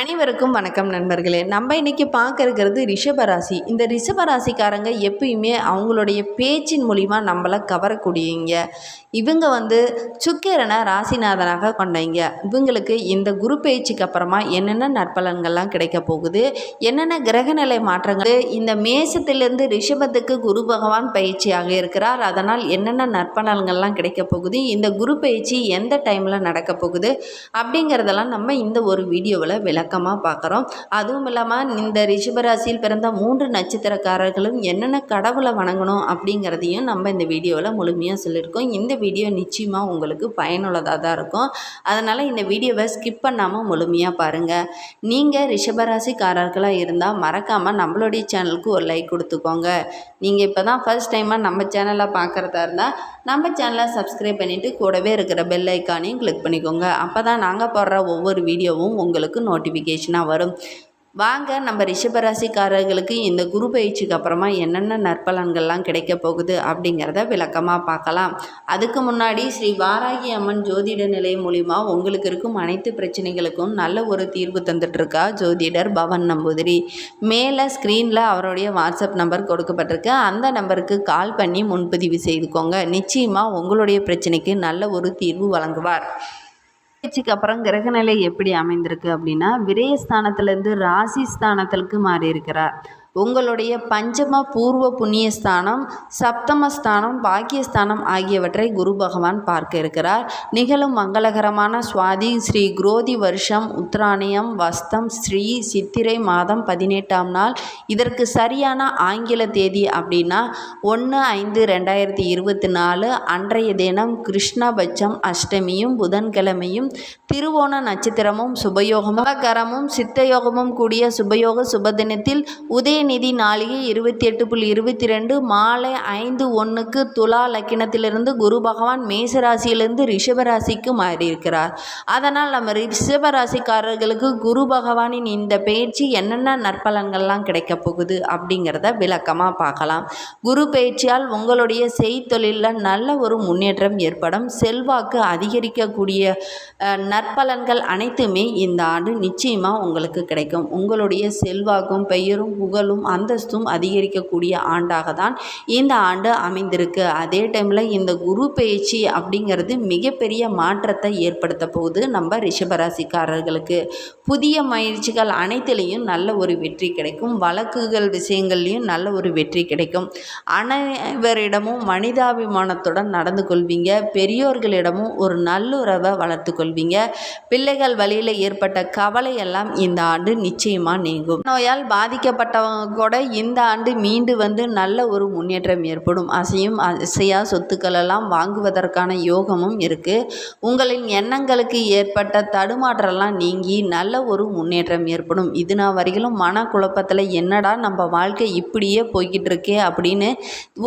அனைவருக்கும் வணக்கம் நண்பர்களே. நம்ம இன்னைக்கு பார்க்க இருக்கிறது ரிஷபராசி. இந்த ரிஷபராசிக்காரங்க எப்பயுமே அவங்களுடைய பேச்சின் மூலிமா நம்மளை கவரக்கூடியவங்க இவங்க வந்து சுக்கிரனை ராசிநாதனாக கொண்டவங்க. இவங்களுக்கு இந்த குரு பயிற்சிக்கு அப்புறமா என்னென்ன நற்பலன்கள்லாம் கிடைக்க போகுது? என்னென்ன கிரகநிலை மாற்றங்கள்? இந்த மேசத்திலிருந்து ரிஷபத்துக்கு குரு பகவான் பயிற்சியாக இருக்கிறார். அதனால் என்னென்ன நற்பலன்கள்லாம் கிடைக்க போகுது? இந்த குரு பயிற்சி எந்த டைமில் நடக்க போகுது? அப்படிங்கிறதெல்லாம் நம்ம இந்த ஒரு வீடியோவில் விளக்கமாக பார்க்குறோம். அதுவும் இல்லாமல் இந்த ரிஷபராசியில் பிறந்த மூன்று நட்சத்திரக்காரர்களும் என்னென்ன கடவுளை வணங்கணும் அப்படிங்கிறதையும் நம்ம இந்த வீடியோவில் முழுமையாக சொல்லியிருக்கோம். இந்த வீடியோ நிச்சயமாக உங்களுக்கு பயனுள்ளதாக தான் இருக்கும். அதனால் இந்த வீடியோவை ஸ்கிப் பண்ணாமல் முழுமையாக பாருங்கள் நீங்கள் ரிஷபராசிக்காரர்களாக இருந்தால் மறக்காமல் நம்மளுடைய சேனலுக்கு ஒரு லைக் கொடுத்துக்கோங்க. நீங்கள் இப்போ தான் ஃபர்ஸ்ட் டைமாக நம்ம சேனலை பார்க்குறதா இருந்தால் நம்ம சேனலை சப்ஸ்கிரைப் பண்ணிவிட்டு கூடவே இருக்கிற பெல் ஐக்கானையும் கிளிக் பண்ணிக்கோங்க. அப்போ தான் நாங்கள் போடுற ஒவ்வொரு வீடியோவும் உங்களுக்கு நோட்டிஃபிகேஷனாக வரும். வாங்க நம்ம ரிஷபராசிக்காரர்களுக்கு இந்த குரு பயிற்சிக்கு அப்புறமா என்னென்ன நற்பலன்கள்லாம் கிடைக்க போகுது அப்படிங்கிறத விளக்கமாக பார்க்கலாம். அதுக்கு முன்னாடி ஸ்ரீ வாராகி அம்மன் ஜோதிட நிலையம் மூலிமா உங்களுக்கு இருக்கும் அனைத்து பிரச்சனைகளுக்கும் நல்ல ஒரு தீர்வு தந்துட்டுருக்கா ஜோதிடர் பவன் நம்பூதிரி. மேலே ஸ்க்ரீனில் அவருடைய வாட்ஸ்அப் நம்பர் கொடுக்கப்பட்டிருக்கு. அந்த நம்பருக்கு கால் பண்ணி முன்பதிவு செய்துக்கோங்க. நிச்சயமாக உங்களுடைய பிரச்சனைக்கு நல்ல ஒரு தீர்வு வழங்குவார். பயிற்சிக்கு அப்புறம் கிரகநிலை எப்படி அமைந்திருக்கு அப்படின்னா விரயஸ்தானத்திலேருந்து ராசி ஸ்தானத்திற்கு மாறி இருக்கிறார் உங்களுடைய பஞ்சம பூர்வ புண்ணியஸ்தானம் சப்தமஸ்தானம் பாக்கியஸ்தானம் ஆகியவற்றை குரு பகவான் பார்க்க இருக்கிறார். நிகழும் மங்களகரமான சுவாதி ஸ்ரீ குரோதி வருஷம் உத்ராணியம் வஸ்தம் ஸ்ரீ சித்திரை மாதம் பதினெட்டாம் நாள். இதற்கு சரியான ஆங்கில தேதி அப்படின்னா ஒன்று ஐந்து ரெண்டாயிரத்தி இருபத்தி நாலு. அன்றைய தினம் கிருஷ்ணபட்சம் அஷ்டமியும் புதன்கிழமையும் திருவோண நட்சத்திரமும் சுபயோகமும் கரமும் சித்தயோகமும் கூடிய சுபயோக சுபதினத்தில் நிதி நாளிகை இருபத்தி எட்டு புள்ளி இருபத்தி ரெண்டு மாலை ஐந்து ஒன்றுக்கு துலா லக்கினத்திலிருந்து குரு பகவான் மேசராசியிலிருந்து ரிஷபராசிக்கு மாறியிருக்கிறார். அதனால் நம்ம ரிஷபராசிக்காரர்களுக்கு குரு பகவானின் இந்த பயிற்சி என்னென்ன நற்பலன்கள்லாம் கிடைக்க போகுது அப்படிங்கிறத விளக்கமாக பார்க்கலாம். குரு பயிற்சியால் உங்களுடைய செய்தொழிலில் நல்ல ஒரு முன்னேற்றம் ஏற்படும். செல்வாக்கு அதிகரிக்கக்கூடிய நற்பலன்கள் அனைத்துமே இந்த ஆண்டு நிச்சயமாக உங்களுக்கு கிடைக்கும். உங்களுடைய செல்வாக்கும் பெயரும் புகழும் அந்தஸ்தும் அதிகரிக்கக்கூடிய ஆண்டாக தான் இந்த ஆண்டு அமைந்திருக்கு. அதே டைமில் இந்த குரு பயிற்சி அப்படிங்கிறது மிகப்பெரிய மாற்றத்தை ஏற்படுத்த போகுது நம்ம ரிஷபராசிக்காரர்களுக்கு. புதிய முயற்சிகள் அனைத்திலையும் நல்ல ஒரு வெற்றி கிடைக்கும். வழக்குகள் விஷயங்கள்லையும் நல்ல ஒரு வெற்றி கிடைக்கும். அனைவரிடமும் மனிதாபிமானத்துடன் நடந்து கொள்வீங்க. பெரியோர்களிடமும் ஒரு நல்லுறவை வளர்த்து கொள்வீங்க. பிள்ளைகள் வழியில் ஏற்பட்ட கவலை எல்லாம் இந்த ஆண்டு நிச்சயமாக நீங்கும். நோயால் பாதிக்கப்பட்டவங்க கூட இந்த ஆண்டு மீண்டு வந்து நல்ல ஒரு முன்னேற்றம் ஏற்படும். அசையும் அசையா சொத்துக்கள் எல்லாம் வாங்குவதற்கான யோகமும் இருக்குது உங்களின் எண்ணங்களுக்கு ஏற்பட்ட தடுமாற்றம்லாம் நீங்கி நல்ல ஒரு முன்னேற்றம் ஏற்படும். இது நான் வரையிலும் மனக்குழப்பத்தில் என்னடா நம்ம வாழ்க்கை இப்படியே போய்கிட்டு இருக்கே அப்படின்னு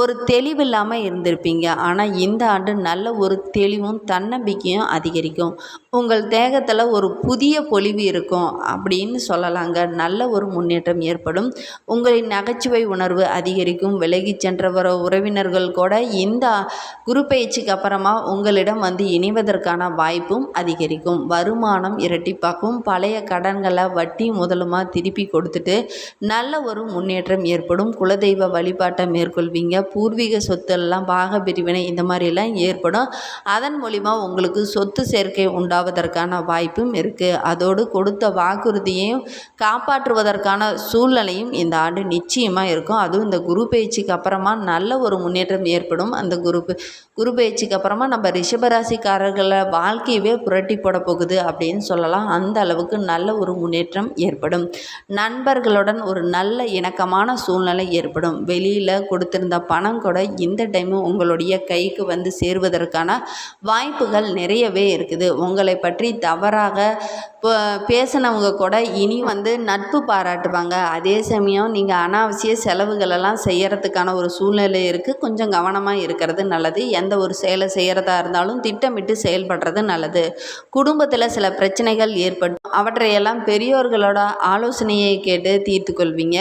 ஒரு தெளிவில்லாமல் இருந்திருப்பீங்க. ஆனால் இந்த ஆண்டு நல்ல ஒரு தெளிவும் தன்னம்பிக்கையும் அதிகரிக்கும். உங்கள் தேகத்தில் ஒரு புதிய பொலிவு இருக்கும் அப்படின்னு சொல்லலாங்க. நல்ல ஒரு முன்னேற்றம் ஏற்படும். உங்களின் நகைச்சுவை உணர்வு அதிகரிக்கும். விலகிச் சென்றவர உறவினர்கள் கூட இந்த குரு பயிற்சிக்கு அப்புறமா உங்களிடம் வந்து இணைவதற்கான வாய்ப்பும் அதிகரிக்கும். வருமானம் இரட்டிப்பாக்கும். பழைய கடன்களை வட்டி முதலுமா திருப்பி கொடுத்துட்டு நல்ல ஒரு முன்னேற்றம் ஏற்படும். குலதெய்வ வழிபாட்டை மேற்கொள்வீங்க. பூர்வீக சொத்துலாம் பாக பிரிவினை இந்த மாதிரிலாம் ஏற்படும். அதன் மூலிமா உங்களுக்கு சொத்து சேர்க்கை உண்டாவதற்கான வாய்ப்பும் இருக்குது அதோடு கொடுத்த வாக்குறுதியையும் காப்பாற்றுவதற்கான சூழ்நிலையும் இந்த இந்த ஆண்டு நிச்சயமாக இருக்கும். அதுவும் இந்த குரு பயிற்சிக்கு அப்புறமா நல்ல ஒரு முன்னேற்றம் ஏற்படும். அந்த குரு குரு பயிற்சிக்கு அப்புறமா நம்ம ரிஷபராசிக்காரர்களை வாழ்க்கையவே புரட்டி போட போகுது அப்படின்னு சொல்லலாம். அந்த அளவுக்கு நல்ல ஒரு முன்னேற்றம் ஏற்படும். நண்பர்களுடன் ஒரு நல்ல இணக்கமான சூழ்நிலை ஏற்படும். வெளியில் கொடுத்திருந்த பணம் கூட இந்த டைமு உங்களுடைய கைக்கு வந்து சேருவதற்கான வாய்ப்புகள் நிறையவே இருக்குது. உங்களை பற்றி தவறாக பேசினவங்க கூட இனி வந்து நட்பு பாராட்டுவாங்க. அதே சமயம் கொஞ்சம் நீங்கள் அனாவசிய செலவுகளெல்லாம் செய்கிறதுக்கான ஒரு சூழ்நிலை இருக்குது கொஞ்சம் கவனமாக இருக்கிறது நல்லது. எந்த ஒரு செயலை செய்கிறதா இருந்தாலும் திட்டமிட்டு செயல்படுறது நல்லது. குடும்பத்தில் சில பிரச்சனைகள் ஏற்படும். அவற்றையெல்லாம் பெரியோர்களோட ஆலோசனையை கேட்டு தீர்த்து கொள்வீங்க.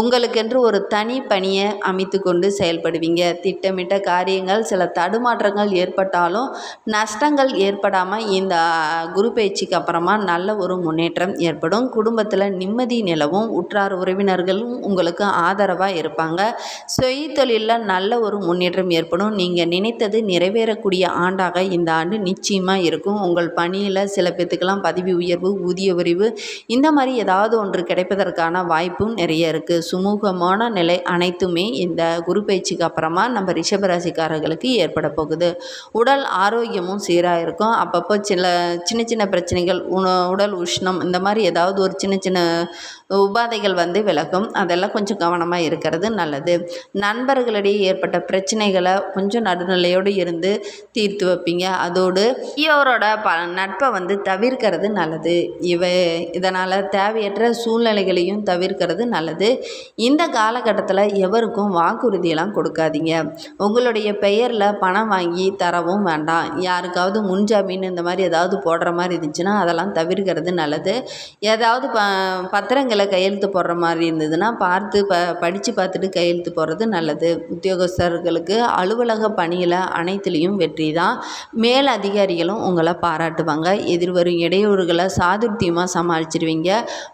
உங்களுக்கென்று ஒரு தனி பணியை அமைத்து கொண்டு செயல்படுவீங்க. திட்டமிட்ட காரியங்கள் சில தடுமாற்றங்கள் ஏற்பட்டாலும் நஷ்டங்கள் ஏற்படாமல் இந்த குரு பயிற்சிக்கு அப்புறமா நல்ல ஒரு முன்னேற்றம் ஏற்படும். குடும்பத்தில் நிம்மதி நிலவும். உற்றார் உறவினர்கள் உறவினர்களும் உங்களுக்கு ஆதரவாக இருப்பாங்க. சுய தொழிலில் நல்ல ஒரு முன்னேற்றம் ஏற்படும். நீங்கள் நினைத்தது நிறைவேறக்கூடிய ஆண்டாக இந்த ஆண்டு நிச்சயமாக இருக்கும். உங்கள் பணியில் சில பேத்துக்கெல்லாம் பதவி உயர்வு ஊதிய உரிவு இந்த மாதிரி ஏதாவது ஒன்று கிடைப்பதற்கான வாய்ப்பும் நிறைய இருக்குது சுமூகமான நிலை அனைத்துமே இந்த குரு பயிற்சிக்கு அப்புறமா நம்ம ரிஷபராசிக்காரர்களுக்கு ஏற்பட போகுது. உடல் ஆரோக்கியமும் சீராக இருக்கும். அப்பப்போ சில சின்ன சின்ன பிரச்சனைகள் உண உடல் உஷ்ணம் இந்த மாதிரி ஏதாவது ஒரு சின்ன சின்ன உபாதைகள் வந்து விலகும். அதெல்லாம் கொஞ்சம் கவனமாக இருக்கிறது நல்லது. நண்பர்களிடையே ஏற்பட்ட பிரச்சனைகளை கொஞ்சம் நடுநிலையோடு இருந்து தீர்த்து வைப்பீங்க. அதோடு இவரோட ப நட்பை வந்து தவிர்க்கிறது நல்லது. இவ இதனால் தேவையற்ற சூழ்நிலைகளையும் தவிர்க்கிறது நல்லது. இந்த காலகட்டத்தில் எவருக்கும் வாக்குறுதியெல்லாம் கொடுக்காதீங்க. உங்களுடைய பெயரில் பணம் வாங்கி தரவும் வேண்டாம். யாருக்காவது முன்ஜாமீன் இந்த மாதிரி ஏதாவது போடுற மாதிரி இருந்துச்சுன்னா அதெல்லாம் தவிர்க்கிறது நல்லது. ஏதாவது ப பத்திரங்கள் கையெழுத்து போடுற மாதிரி இருந்ததுன்னா பார்த்து ப படித்து பார்த்துட்டு கையெழுத்து போடுறது நல்லது. உத்தியோகஸ்தர்களுக்கு அலுவலக பணியில் அனைத்துலேயும் வெற்றி தான். மேல் அதிகாரிகளும் உங்களை பாராட்டுவாங்க. எதிர்வரும் இடையூறுகளை சாதுர்த்தியமாக சமாளிச்சிருவீங்க.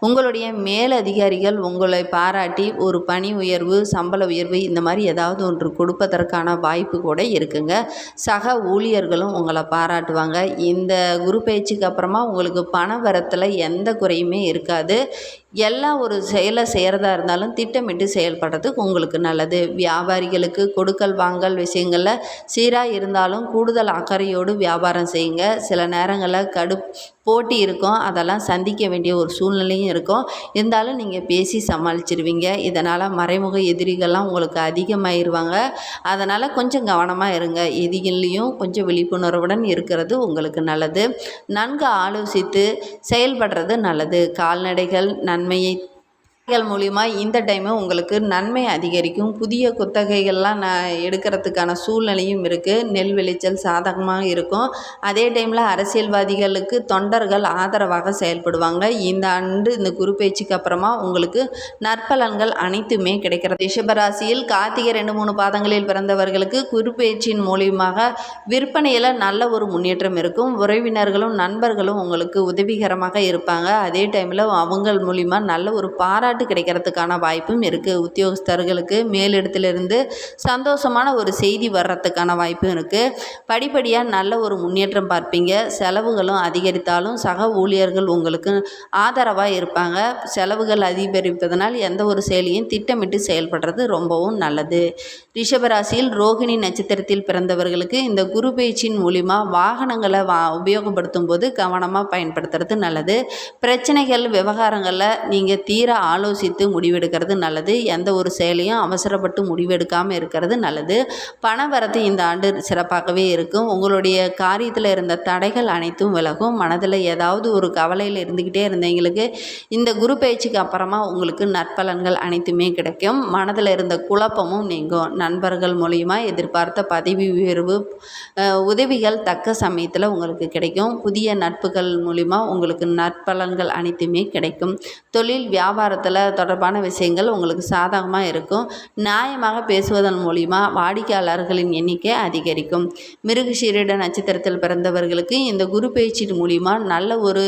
உங்களுடைய மேல் அதிகாரிகள் உங்களை பாராட்டி ஒரு பணி உயர்வு சம்பள உயர்வு இந்த மாதிரி ஏதாவது ஒன்று கொடுப்பதற்கான வாய்ப்பு கூட இருக்குங்க. சக ஊழியர்களும் உங்களை பாராட்டுவாங்க. இந்த குரு பயிற்சிக்கு அப்புறமா உங்களுக்கு பண வரத்தில் எந்த குறையுமே இருக்காது. எல் எல்லா ஒரு செயலை செய்கிறதா இருந்தாலும் திட்டமிட்டு செயல்படுறது உங்களுக்கு நல்லது. வியாபாரிகளுக்கு கொடுக்கல் வாங்கல் விஷயங்களில் சீராக இருந்தாலும் கூடுதல் அக்கறையோடு வியாபாரம் செய்யுங்க. சில நேரங்களில் கடு போட்டி இருக்கும். அதெல்லாம் சந்திக்க வேண்டிய ஒரு சூழ்நிலையும் இருக்கும். இருந்தாலும் நீங்கள் பேசி சமாளிச்சிருவீங்க. இதனால் மறைமுக எதிரிகள்லாம் உங்களுக்கு அதிகமாயிருவாங்க. அதனால் கொஞ்சம் கவனமாக இருங்க. எதிரிகள்லேயும் கொஞ்சம் விழிப்புணர்வுடன் இருக்கிறது உங்களுக்கு நல்லது. நன்கு ஆலோசித்து செயல்படுறது நல்லது. கால்நடைகள் நன்மையை குத்தகைகள் மூலிமா இந்த டைமு உங்களுக்கு நன்மை அதிகரிக்கும். புதிய குத்தகைகள்லாம் நான் எடுக்கிறதுக்கான சூழ்நிலையும் இருக்குது நெல் விளைச்சல் சாதகமாக இருக்கும். அதே டைமில் அரசியல்வாதிகளுக்கு தொண்டர்கள் ஆதரவாக செயல்படுவாங்க. இந்த ஆண்டு இந்த குரு அப்புறமா உங்களுக்கு நற்பலன்கள் அனைத்துமே கிடைக்கிறது. ரிஷபராசியில் கார்த்திகை ரெண்டு மூணு பாதங்களில் பிறந்தவர்களுக்கு குரு மூலியமாக விற்பனையில் நல்ல ஒரு முன்னேற்றம் இருக்கும். உறவினர்களும் நண்பர்களும் உங்களுக்கு உதவிகரமாக இருப்பாங்க. அதே டைமில் அவங்கள் மூலிமா நல்ல ஒரு பாராட்டு பாராட்டு கிடைக்கிறதுக்கான வாய்ப்பும் இருக்குது உத்தியோகஸ்தர்களுக்கு மேலிடத்திலிருந்து சந்தோஷமான ஒரு செய்தி வர்றதுக்கான வாய்ப்பும் இருக்குது படிப்படியாக நல்ல ஒரு முன்னேற்றம் பார்ப்பீங்க. செலவுகளும் அதிகரித்தாலும் சக ஊழியர்கள் உங்களுக்கு ஆதரவாக இருப்பாங்க. செலவுகள் அதிகரிப்பதனால் எந்த ஒரு செயலியும் திட்டமிட்டு செயல்படுறது ரொம்பவும் நல்லது. ரிஷபராசியில் ரோகிணி நட்சத்திரத்தில் பிறந்தவர்களுக்கு இந்த குரு பயிற்சியின் மூலிமா வாகனங்களை வா உபயோகப்படுத்தும் போது கவனமாக பயன்படுத்துறது நல்லது. பிரச்சனைகள் விவகாரங்களில் நீங்கள் தீர ஆளும் ஆலோசித்து முடிவெடுக்கிறது நல்லது. எந்த ஒரு செயலையும் அவசரப்பட்டு முடிவெடுக்காமல் இருக்கிறது நல்லது. பண வரத்து இந்த ஆண்டு சிறப்பாகவே இருக்கும். உங்களுடைய காரியத்தில் இருந்த தடைகள் அனைத்தும் விலகும். மனதில் ஏதாவது ஒரு கவலையில் இருந்துக்கிட்டே இருந்தவங்களுக்கு இந்த குரு பயிற்சிக்கு அப்புறமா உங்களுக்கு நற்பலன்கள் அனைத்துமே கிடைக்கும். மனதில் இருந்த குழப்பமும் நீங்கும். நண்பர்கள் மூலியமாக எதிர்பார்த்த பதவி உயர்வு உதவிகள் தக்க சமயத்தில் உங்களுக்கு கிடைக்கும். புதிய நட்புகள் மூலிமா உங்களுக்கு நற்பலன்கள் அனைத்துமே கிடைக்கும். தொழில் வியாபாரத்தில் தொடர்பான விஷயங்கள் உங்களுக்கு சாதகமாக இருக்கும். நியாயமாக பேசுவதன் மூலிமா வாடிக்கையாளர்களின் எண்ணிக்கை அதிகரிக்கும். மிருகசீரிட நட்சத்திரத்தில் பிறந்தவர்களுக்கு இந்த குரு பயிற்சியின் மூலிமா நல்ல ஒரு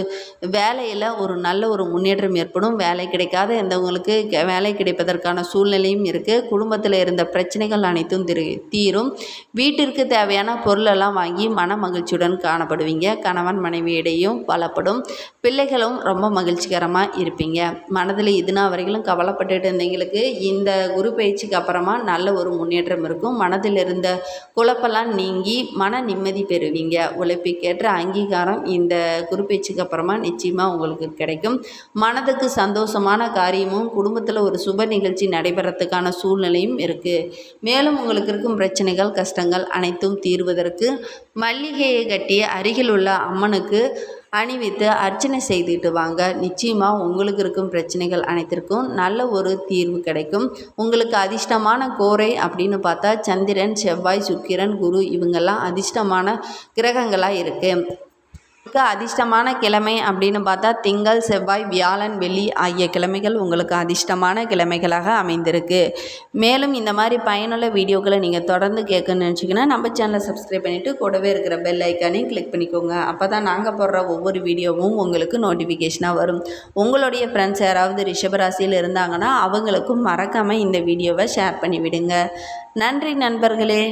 வேலையில் ஒரு நல்ல ஒரு முன்னேற்றம் ஏற்படும். வேலை கிடைக்காத எந்தவங்களுக்கு வேலை கிடைப்பதற்கான சூழ்நிலையும் இருக்குது குடும்பத்தில் இருந்த பிரச்சனைகள் அனைத்தும் தீரும். வீட்டிற்கு தேவையான பொருளெல்லாம் வாங்கி மன மகிழ்ச்சியுடன் காணப்படுவீங்க. கணவன் மனைவியிடையும் பலப்படும் பிள்ளைகளும் ரொம்ப மகிழ்ச்சிகரமாக இருப்பீங்க. மனதில் இது நாள் வரைக்கும் கவலைப்பட்டுட்டு இருந்தவங்களுக்கு இந்த குரு பயிற்சிக்கு அப்புறமா நல்ல ஒரு முன்னேற்றம் இருக்கும். மனதில் இருந்த குழப்பெல்லாம் நீங்கி மன நிம்மதி பெறுவீங்க. உழைப்புக்கேற்ற அங்கீகாரம் இந்த குரு பயிற்சிக்கு அப்புறமா நிச்சயமாக உங்களுக்கு கிடைக்கும். மனதுக்கு சந்தோஷமான காரியமும் குடும்பத்தில் ஒரு சுப நிகழ்ச்சி நடைபெறத்துக்கான சூழ்நிலையும் இருக்குது மேலும் உங்களுக்கு இருக்கும் பிரச்சனைகள் கஷ்டங்கள் அனைத்தும் தீர்வதற்கு மல்லிகையை கட்டிய அருகில் உள்ள அம்மனுக்கு அணிவித்து அர்ச்சனை செய்துட்டு வாங்க. நிச்சயமாக உங்களுக்கு இருக்கும் பிரச்சனைகள் அனைத்திற்கும் நல்ல ஒரு தீர்வு கிடைக்கும். உங்களுக்கு அதிர்ஷ்டமான கோரை அப்படின்னு பார்த்தா சந்திரன் செவ்வாய் சுக்கிரன் குரு இவங்கெல்லாம் அதிர்ஷ்டமான கிரகங்களாக இருக்குது உங்களுக்கு அதிர்ஷ்டமான கிழமை அப்படின்னு பார்த்தா திங்கள் செவ்வாய் வியாழன் வெள்ளி ஆகிய கிழமைகள் உங்களுக்கு அதிர்ஷ்டமான கிழமைகளாக அமைந்திருக்கு. மேலும் இந்த மாதிரி பயனுள்ள வீடியோக்களை நீங்கள் தொடர்ந்து கேட்கணும்னு நினச்சிங்கன்னா நம்ம சேனலை சப்ஸ்கிரைப் பண்ணிவிட்டு கூடவே இருக்கிற பெல் ஐக்கானையும் கிளிக் பண்ணிக்கோங்க. அப்போ தான் நாங்கள் போடுற ஒவ்வொரு வீடியோவும் உங்களுக்கு நோட்டிஃபிகேஷனாக வரும். உங்களுடைய ஃப்ரெண்ட்ஸ் யாராவது ரிஷபராசியில் இருந்தாங்கன்னா அவங்களுக்கும் மறக்காமல் இந்த வீடியோவை ஷேர் பண்ணிவிடுங்க. நன்றி நண்பர்களே.